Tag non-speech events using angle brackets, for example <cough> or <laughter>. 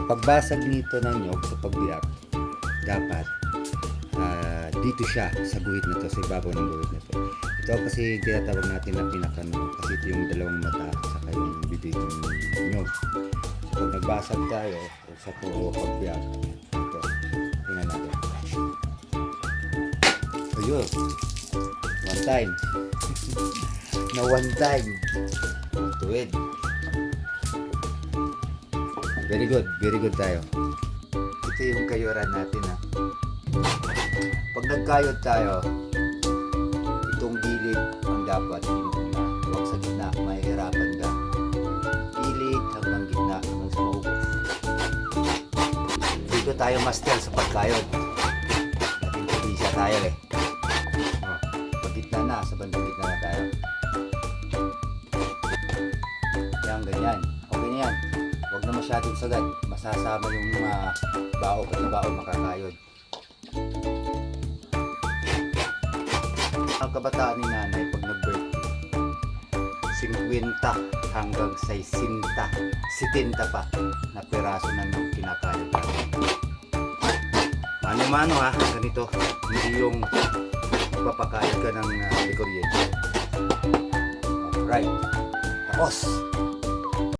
Sa pagbasag nito ng nyog sa pagbiyak, dapat ah, dito siya sa guhit na to, sa ibabaw ng guhit na to. Ito kasi tinatawag natin na pinakano kasi ito yung dalawang mata sa yung bibig ng nyog. So pag nagbasag tayo sa puro pagbiyak, ito, tingnan natin. Ayun, one time. <laughs> na one time. Tuwid. Very good, very good tayo. Ito yung kayuran natin ha. Pag nagkayod tayo, itong gilid ang dapat hindi mo na. Huwag sa gitna, mahihirapan ka. Gilid hanggang gitna, hanggang sa maubos. Dito tayo master sa pagkayod. Probinsya tayo eh. Oh, pag gitna na, sa bandang gitna na tayo. Yan, ganyan. Okay na yan. Huwag na masyadong sagad. Masasama yung mga bao pati bao makakayod. Ang kabataan ni nanay pag nag-birthday, 50 hanggang 60, 70 pa na peraso na nung kinakayod natin. Mano-mano ha, ganito. Hindi yung papakayod ka ng uh, kuryente. Alright. Tapos,